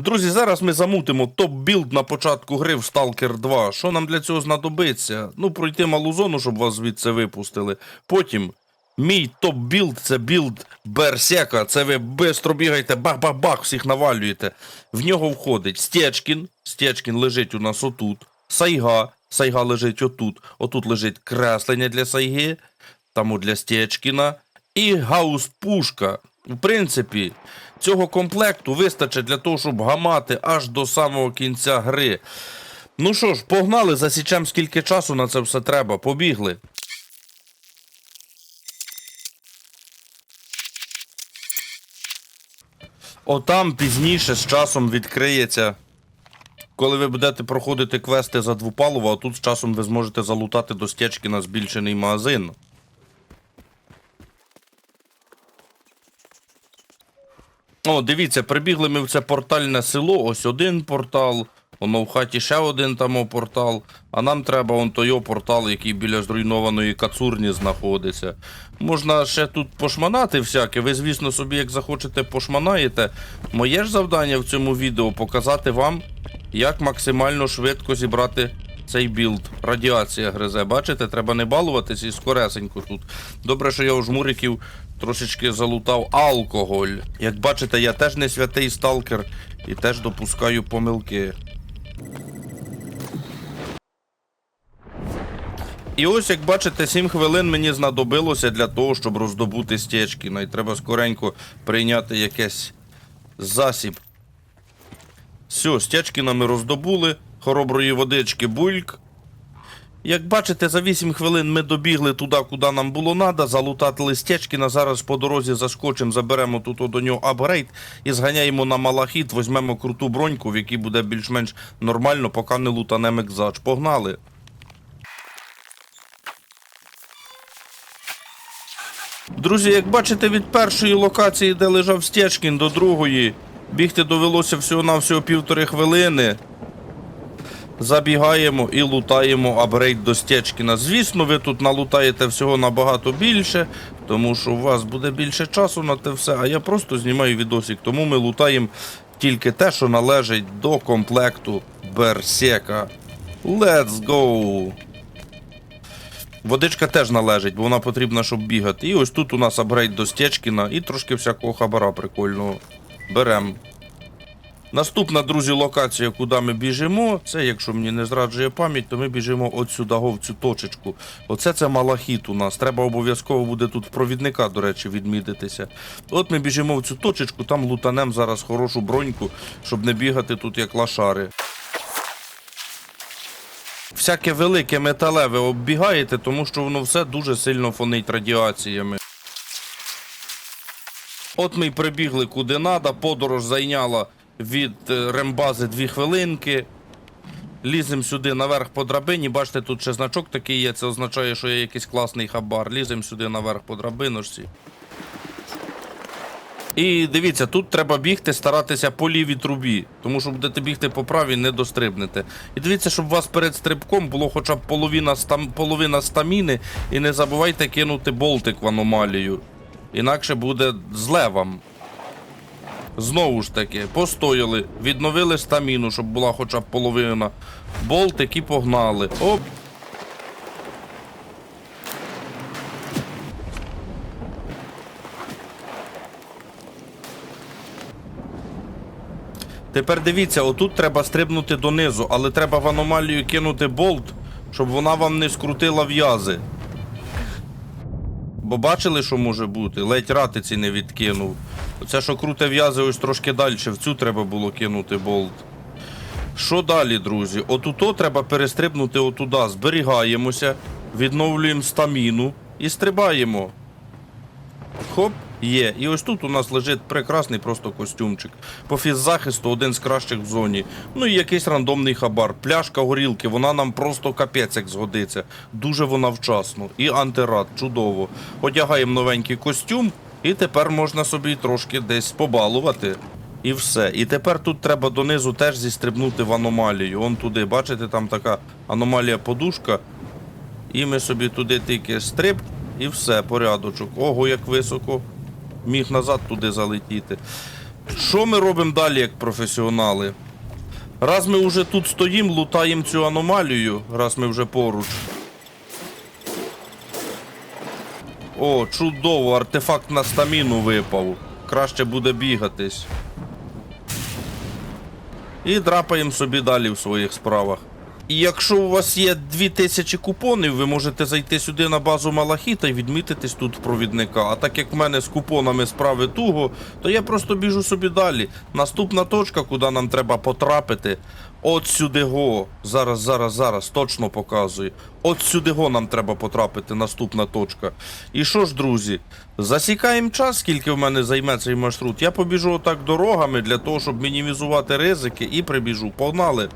Друзі, зараз ми замутимо топ-білд на початку гри в Stalker 2. Що нам для цього знадобиться? Ну, пройти малу зону, щоб вас звідси випустили. Потім мій топ-білд це білд Берсека. Це ви бистро бігаєте, бах-бах-бах, всіх навалюєте. В нього входить Стечкін. Стечкін лежить у нас отут. Сайга. Сайга лежить отут. Отут лежить креслення для Сайги. Там для Стечкіна. І гаус-пушка. В принципі, цього комплекту вистачить для того, щоб гамати аж до самого кінця гри. Ну що ж, погнали, засічемо скільки часу на це все треба. Побігли. Отам пізніше з часом відкриється. Коли ви будете проходити квести за двопалова, а тут з часом ви зможете залутати до стечки на збільшений магазин. О, дивіться, прибігли ми в це портальне село. Ось один портал. Воно в хаті ще один там портал. А нам треба он той портал, який біля зруйнованої кацурні знаходиться. Можна ще тут пошманати всяке. Ви, звісно, собі, як захочете, пошманаєте. Моє ж завдання в цьому відео показати вам, як максимально швидко зібрати цей білд. Радіація гризе. Бачите, треба не балуватись і скоресенько тут. Добре, що я у жмуриків трошечки залутав алкоголь. Як бачите, я теж не святий сталкер і теж допускаю помилки. І ось, як бачите, 7 хвилин мені знадобилося для того, щоб роздобути стечки. І треба скоренько прийняти якийсь засіб. Все, стячкіна ми роздобули, хороброї водички бульк. Як бачите, за 8 хвилин ми добігли туди, куди нам було треба, залутати Стечкіна. Зараз по дорозі заскочимо, заберемо тут до нього апгрейд і зганяємо на малахіт, візьмемо круту броньку, в якій буде більш-менш нормально, поки не лутанемо екзач. Погнали! Друзі, як бачите, від першої локації, де лежав Стечкін, до другої, бігти довелося всього-навсього півтори хвилини. Забігаємо і лутаємо апгрейд до Стечкіна. Звісно, ви тут налутаєте всього набагато більше, тому що у вас буде більше часу на те все, а я просто знімаю відосик. Тому ми лутаємо тільки те, що належить до комплекту Берсека. Let's go! Водичка теж належить, бо вона потрібна, щоб бігати. І ось тут у нас апгрейд до Стечкіна і трошки всякого хабара прикольного. Берем. Наступна, друзі, локація, куди ми біжимо, це, якщо мені не зраджує пам'ять, то ми біжимо от сюди, в цю точечку. Оце це малахіт у нас. Треба обов'язково буде тут провідника, до речі, відмітитися. От ми біжимо в цю точечку, там лутанем зараз хорошу броньку, щоб не бігати тут як лашари. Всяке велике металеве оббігаєте, тому що воно все дуже сильно фонить радіаціями. От ми й прибігли куди надо, подорож зайняла від е, рембази дві хвилинки. Ліземо сюди наверх по драбині. Бачите, тут ще значок такий є, це означає, що є якийсь класний хабар. Ліземо сюди наверх по драбиночці. І дивіться, тут треба бігти, старатися по лівій трубі, тому що будете бігти по правій, не дострибнете. І дивіться, щоб у вас перед стрибком було хоча б половина, стам, половина стаміни, і не забувайте кинути болтик в аномалію. Інакше буде зле вам. Знову ж таки, постояли, відновили стаміну, щоб була хоча б половина. Болтик і погнали. Оп. Тепер дивіться, отут треба стрибнути донизу, але треба в аномалію кинути болт, щоб вона вам не скрутила в'язи. Бо бачили, що може бути? Ледь ратиці не відкинув. Оце, що круте в'язи, ось трошки далі. В цю треба було кинути болт. Що далі, друзі? Отуто треба перестрибнути отуда. Зберігаємося, відновлюємо стаміну і стрибаємо. Хоп, є. І ось тут у нас лежить прекрасний просто костюмчик. По фіззахисту один з кращих в зоні. Ну і якийсь рандомний хабар. Пляшка горілки, вона нам просто капець як згодиться. Дуже вона вчасно. І антирад, чудово. Одягаємо новенький костюм, і тепер можна собі трошки десь побалувати. І все. І тепер тут треба донизу теж зістрибнути в аномалію. Он туди, бачите, там така аномалія подушка. І ми собі туди тільки стриб, і все, порядочок. Ого, як високо. Міг назад туди залетіти. Що ми робимо далі, як професіонали? Раз ми вже тут стоїмо, лутаємо цю аномалію, раз ми вже поруч. О, чудово, артефакт на стаміну випав. Краще буде бігатись. І драпаємо собі далі в своїх справах. І якщо у вас є 2000 купонів, ви можете зайти сюди на базу Малахіта і відмітитись тут в провідника. А так як в мене з купонами справи туго, то я просто біжу собі далі. Наступна точка, куди нам треба потрапити, от сюди го. Зараз, зараз, зараз, точно показую. От сюди го нам треба потрапити, наступна точка. І що ж, друзі, засікаємо час, скільки в мене займе цей маршрут. Я побіжу отак дорогами для того, щоб мінімізувати ризики, і прибіжу. Погнали!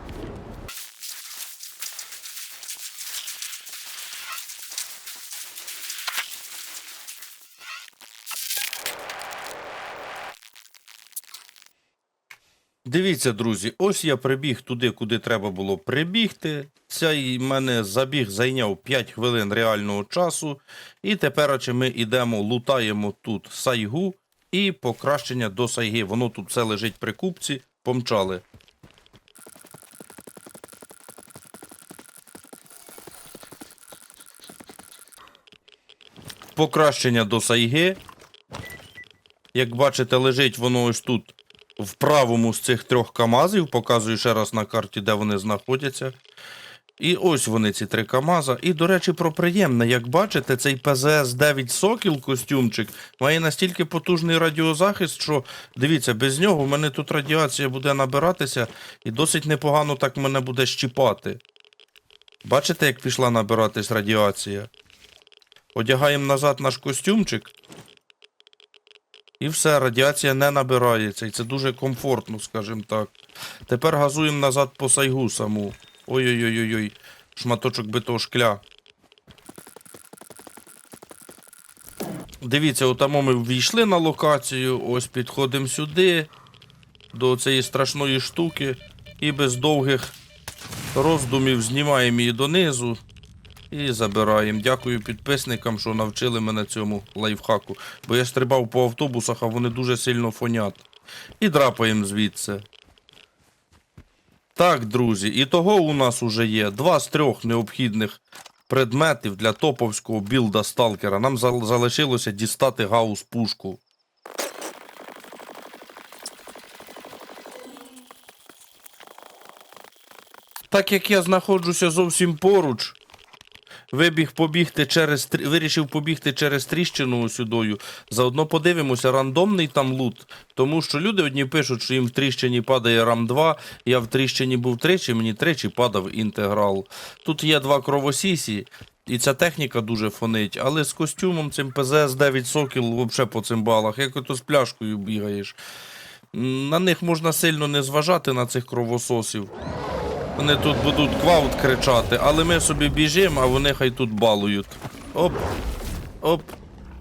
Дивіться, друзі, ось я прибіг туди, куди треба було прибігти. Цей мене забіг зайняв 5 хвилин реального часу. І тепер ми йдемо, лутаємо тут сайгу і покращення до сайги. Воно тут все лежить при купці, помчали. Покращення до сайги. Як бачите, лежить воно ось тут в правому з цих трьох КАМАЗів. Показую ще раз на карті, де вони знаходяться. І ось вони, ці три КАМАЗа. І, до речі, про приємне. Як бачите, цей ПЗС-9 Сокіл костюмчик має настільки потужний радіозахист, що дивіться, без нього в мене тут радіація буде набиратися і досить непогано так мене буде щіпати. Бачите, як пішла набиратись радіація? Одягаємо назад наш костюмчик. І все, радіація не набирається. І це дуже комфортно, скажімо так. Тепер газуємо назад по сайгу саму. Ой-ой-ой-ой. Шматочок битого шкля. Дивіться, отамо ми ввійшли на локацію. Ось підходимо сюди. До цієї страшної штуки. І без довгих роздумів знімаємо її донизу. І забираємо. Дякую підписникам, що навчили мене цьому лайфхаку. Бо я стрибав по автобусах, а вони дуже сильно фонять. І драпаємо звідси. Так, друзі, і того у нас уже є два з трьох необхідних предметів для топовського білда сталкера. Нам зал- залишилося дістати гаус пушку. Так як я знаходжуся зовсім поруч, вибіг побігти через вирішив побігти через тріщину сюдою. Заодно подивимося, рандомний там лут. Тому що люди одні пишуть, що їм в тріщині падає рам 2. Я в тріщині був тричі, мені тричі падав інтеграл. Тут є два кровосісі. І ця техніка дуже фонить, але з костюмом цим ПЗС 9 сокіл взагалі по цим балах, як ото з пляшкою бігаєш. На них можна сильно не зважати на цих кровососів. Вони тут будуть кваут кричати, але ми собі біжимо, а вони хай тут балують. Оп, оп.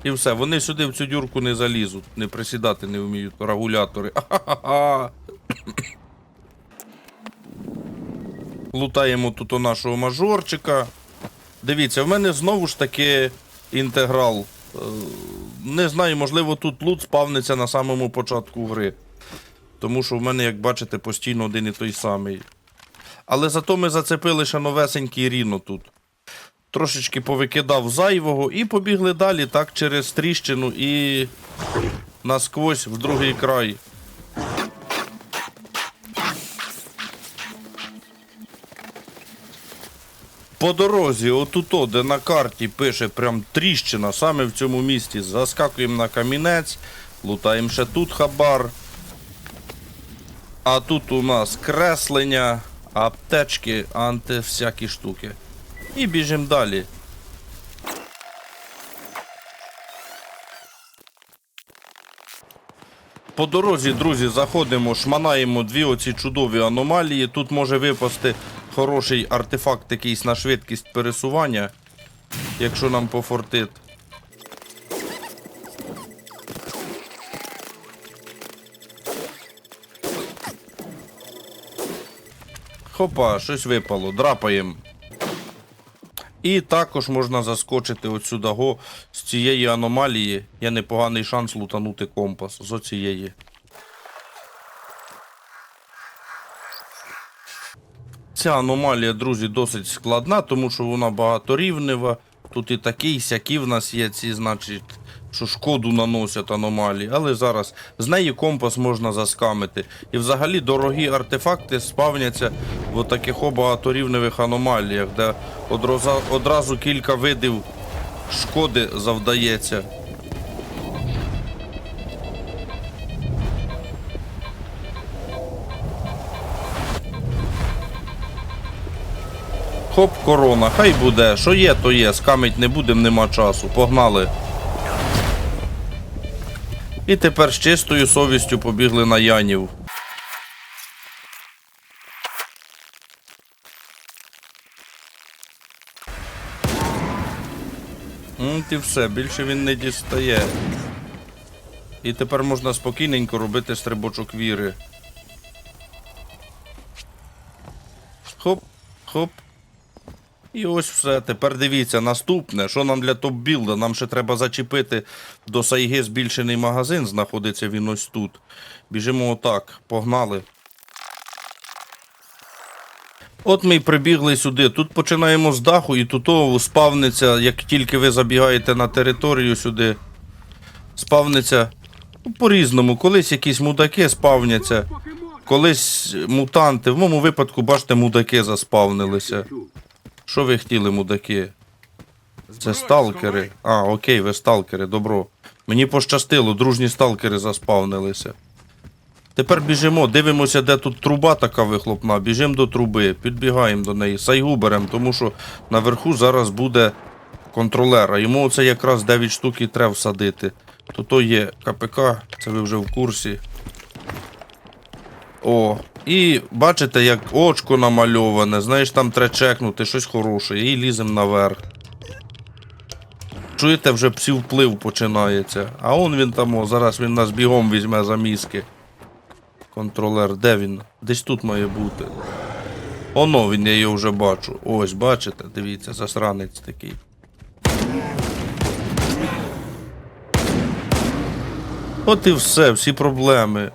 І все, вони сюди в цю дюрку не залізуть, не присідати не вміють регулятори. Ахахаха. Лутаємо тут у нашого мажорчика. Дивіться, в мене знову ж таки інтеграл. Е, Не знаю, можливо, тут лут спавниться на самому початку гри. Тому що в мене, як бачите, постійно один і той самий. Але зато ми зацепили ще новесенький Ріно тут. Трошечки повикидав зайвого і побігли далі, так, через тріщину і насквозь в другий край. По дорозі, отуто, де на карті пише прям тріщина, саме в цьому місці. Заскакуємо на камінець, лутаємо ще тут хабар. А тут у нас креслення, аптечки, анти всякі штуки. І біжимо далі. По дорозі, друзі, заходимо, шманаємо дві оці чудові аномалії. Тут може випасти хороший артефакт якийсь на швидкість пересування, якщо нам пофортить. Хопа, щось випало, драпаємо. І також можна заскочити от сюди го з цієї аномалії. Є непоганий шанс лутанути компас з оцієї. Ця аномалія, друзі, досить складна, тому що вона багаторівнева. Тут і такі, і сякі в нас є ці, значить, що шкоду наносять аномалії. Але зараз з неї компас можна заскамити. І взагалі дорогі артефакти спавняться в таких багаторівневих аномаліях, де одразу, одразу кілька видів шкоди завдається. Хоп, корона, хай буде. Що є, то є. Скамить не будем, нема часу. Погнали. І тепер з чистою совістю побігли на Янів. І все, більше він не дістає. І тепер можна спокійненько робити стрибочок віри. Хоп, хоп. І ось все. Тепер дивіться, наступне, що нам для топ-білда? Нам ще треба зачепити до Сайги збільшений магазин, знаходиться він ось тут. Біжимо отак, погнали. От ми й прибігли сюди. Тут починаємо з даху, і тут спавниться, як тільки ви забігаєте на територію сюди, спавниться по-різному. Колись якісь мудаки спавняться, колись мутанти. В моєму випадку, бачите, мудаки заспавнилися. Що ви хотіли, мудаки? Це сталкери. А, окей, ви сталкери, добро. Мені пощастило, дружні сталкери заспавнилися. Тепер біжимо, дивимося, де тут труба така вихлопна. Біжимо до труби, підбігаємо до неї. Сайгу беремо, тому що наверху зараз буде контролер. А йому оце якраз 9 штук і треба всадити. То то є КПК, це ви вже в курсі. О, і бачите, як очко намальоване, знаєш, там треба чекнути щось хороше, і ліземо наверх. Чуєте, вже псів вплив починається. А он він там, о, зараз він нас бігом візьме за мізки. Контролер, де він? Десь тут має бути. Оно він, я його вже бачу. Ось, бачите, дивіться, засранець такий. От і все, всі проблеми.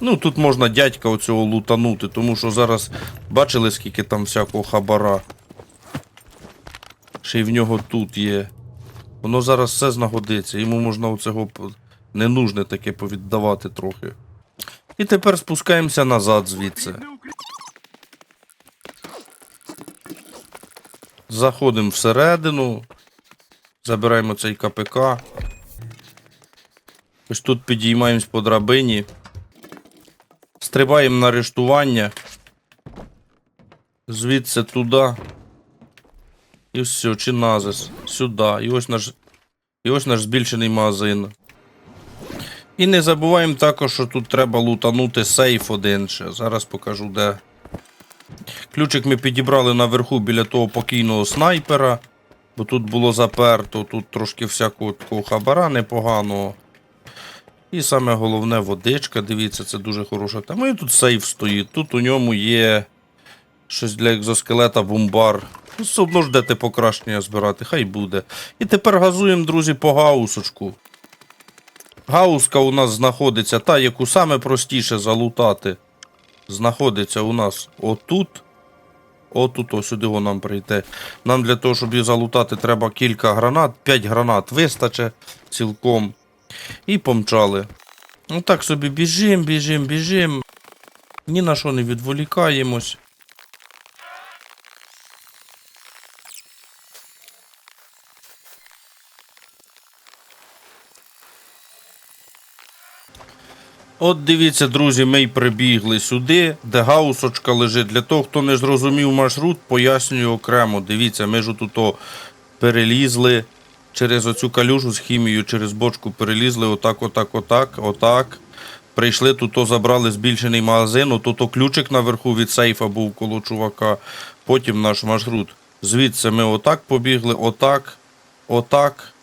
Ну, тут можна дядька оцього лутанути, тому що зараз бачили, скільки там всякого хабара. Ще й в нього тут є. Воно зараз все знагодиться, йому можна оцього ненужне таке повіддавати трохи. І тепер спускаємося назад звідси. Заходимо всередину. Забираємо цей КПК. Ось тут підіймаємось по драбині. Стрибаємо на арештування. Звідси туди. І все, чи назис. Сюди. І ось наш. І ось наш збільшений магазин. І не забуваємо також, що тут треба лутанути сейф один ще. Зараз покажу де. Ключик ми підібрали наверху біля того покійного снайпера. Бо тут було заперто, тут трошки всякого такого хабара непоганого. І саме головне водичка, дивіться, це дуже хороша тема. І тут сейф стоїть. Тут у ньому є щось для екзоскелета, бомбар. Все одно ж дете покращення збирати, хай буде. І тепер газуємо, друзі, по гаусочку. Гауска у нас знаходиться, та, яку саме простіше залутати. Знаходиться у нас отут. Отут, ось сюди воно нам прийти. Нам для того, щоб її залутати, треба кілька гранат. 5 гранат вистачить цілком. І помчали. Ну так собі біжим, біжим, біжим. Ні на що не відволікаємось. От дивіться, друзі, ми й прибігли сюди, де гаусочка лежить. Для того, хто не зрозумів маршрут, пояснюю окремо. Дивіться, ми ж тут перелізли через оцю калюжу з хімією, через бочку перелізли, отак, отак, отак, отак. Прийшли тут, забрали збільшений магазин, ото то ключик наверху від сейфа був коло чувака. Потім наш маршрут. Звідси ми отак побігли, отак, отак.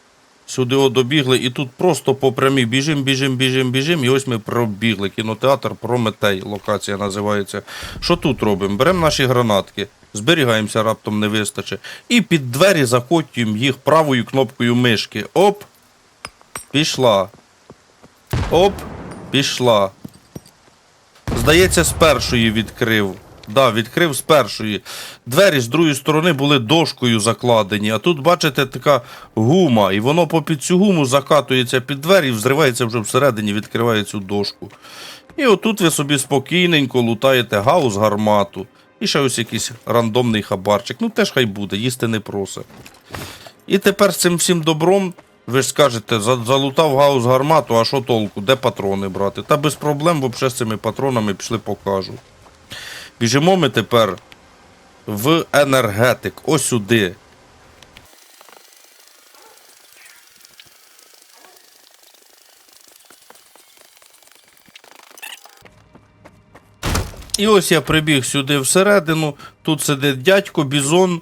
Сюди о добігли, і тут просто по прямій біжим, біжим, біжим, біжим. І ось ми пробігли. Кінотеатр Прометей, локація називається. Що тут робимо? Беремо наші гранатки, зберігаємося, раптом не вистачить. І під двері закотюємо їх правою кнопкою мишки. Оп! Пішла. Оп, пішла. Здається, з першої відкрив. Да, відкрив з першої. Двері з другої сторони були дошкою закладені, а тут, бачите, така гума, і воно попід цю гуму закатується під двері і взривається вже всередині, відкриває цю дошку. І отут ви собі спокійненько лутаєте гаус гармату. І ще ось якийсь рандомний хабарчик. Ну теж хай буде, їсти не просить. І тепер з цим всім добром, ви ж скажете, залутав гаус гармату, а що толку, де патрони брати? Та без проблем взагалі з цими патронами пішли покажу. Біжимо ми тепер в енергетик, ось сюди. І ось я прибіг сюди всередину. Тут сидить дядько Бізон.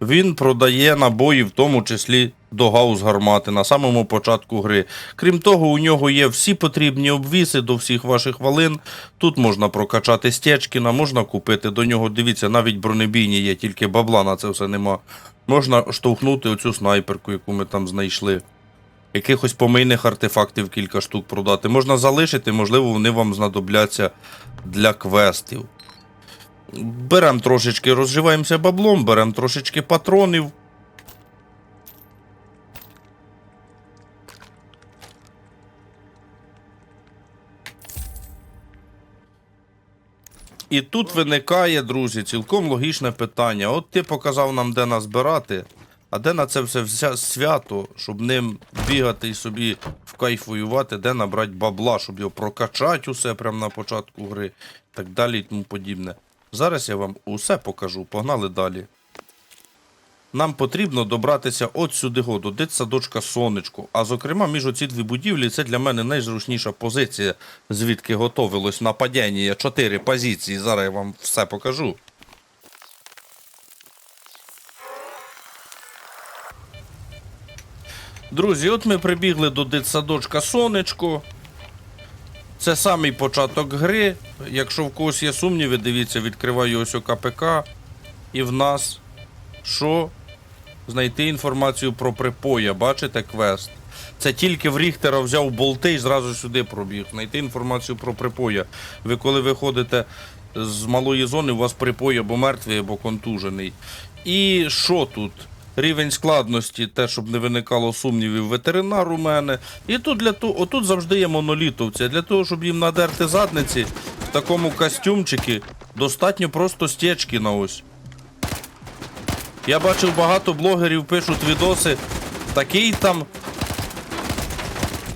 Він продає набої, в тому числі до гаус гармати на самому початку гри. Крім того, у нього є всі потрібні обвіси до всіх ваших валин. Тут можна прокачати Стечкіна, можна купити до нього. Дивіться, навіть бронебійні є, тільки бабла на це все нема. Можна штовхнути оцю снайперку, яку ми там знайшли. Якихось помийних артефактів кілька штук продати. Можна залишити, можливо, вони вам знадобляться для квестів. Беремо трошечки, розживаємося баблом, беремо трошечки патронів. І тут виникає, друзі, цілком логічне питання. От ти показав нам, де назбирати, а де на це все вся свято, щоб ним бігати і собі вкайфуювати, де набрати бабла, щоб його прокачати усе прямо на початку гри, так далі і тому подібне. Зараз я вам усе покажу. Погнали далі. Нам потрібно добратися от сюди го, до дитсадочка Сонечко. А зокрема, між оці дві будівлі це для мене найзручніша позиція, звідки готовилось нападіння. Чотири позиції. Зараз я вам все покажу. Друзі, от ми прибігли до дитсадочка Сонечко. Це самий початок гри. Якщо в когось є сумніви, дивіться, відкриваю ось ОКПК. І в нас що? Знайти інформацію про припоя. Бачите квест? Це тільки в Ріхтера взяв болти і зразу сюди пробіг. Знайти інформацію про припоя. Ви коли виходите з малої зони, у вас припой або мертвий, або контужений. І що тут? Рівень складності, те, щоб не виникало сумнівів, ветеринар у мене. І тут для того, отут завжди є монолітовці. Для того, щоб їм надерти задниці в такому костюмчикі, достатньо просто стечки на ось. Я бачив багато блогерів пишуть відоси. Такий там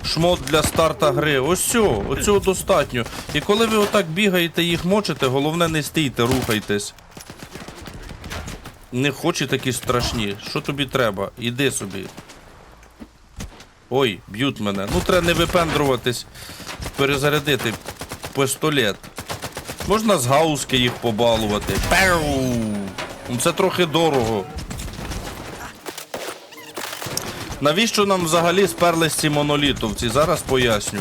шмот для старта гри. Ось цього, оцього достатньо. І коли ви отак бігаєте, їх мочите, головне не стійте, рухайтесь. Не хоче такі страшні. Що тобі треба? Іди собі. Ой, б'ють мене. Ну, треба не випендруватись, перезарядити пістолет. Можна з гауски їх побалувати. Пеу! Ну, Це трохи дорого. Навіщо нам взагалі сперлись ці монолітовці? Зараз поясню.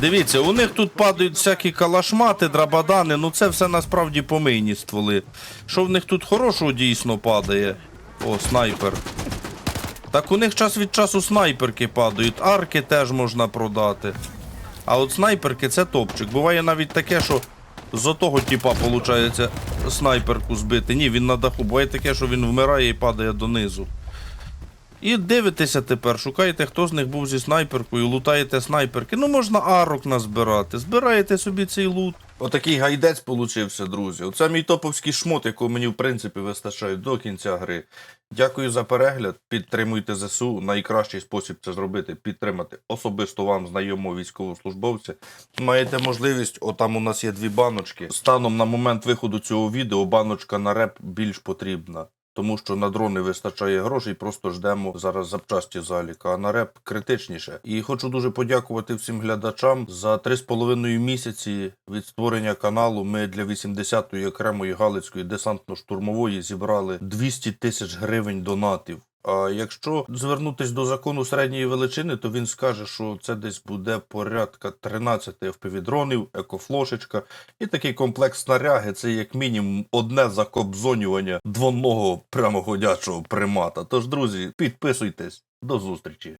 Дивіться, у них тут падають всякі калашмати, драбадани, ну це все насправді помийні стволи. Що в них тут хорошого дійсно падає? О, снайпер. Так у них час від часу снайперки падають, арки теж можна продати. А от снайперки це топчик. Буває навіть таке, що з отого типа виходить снайперку збити. Ні, він на даху. Буває таке, що він вмирає і падає донизу. І дивитеся тепер, шукаєте, хто з них був зі снайперкою, лутаєте снайперки. Ну, можна арок назбирати. Збираєте собі цей лут. Отакий гайдець получився, друзі. Оце мій топовський шмот, якого мені, в принципі, вистачає до кінця гри. Дякую за перегляд. Підтримуйте ЗСУ. Найкращий спосіб це зробити підтримати особисто вам, знайомого військовослужбовця. Маєте можливість, отам у нас є дві баночки. Станом на момент виходу цього відео баночка на реп більш потрібна. Тому що на дрони вистачає грошей, просто ждемо зараз запчасті заліка, а на реп критичніше. І хочу дуже подякувати всім глядачам за 3,5 місяці від створення каналу. Ми для 80-ї окремої Галицької десантно-штурмової зібрали 200 тисяч гривень донатів. А якщо звернутись до закону середньої величини, то він скаже, що це десь буде порядка 13 FPV-дронів, екофлошечка і такий комплекс снаряги. Це як мінімум одне закобзонювання двоногого прямоходячого примата. Тож, друзі, підписуйтесь. До зустрічі.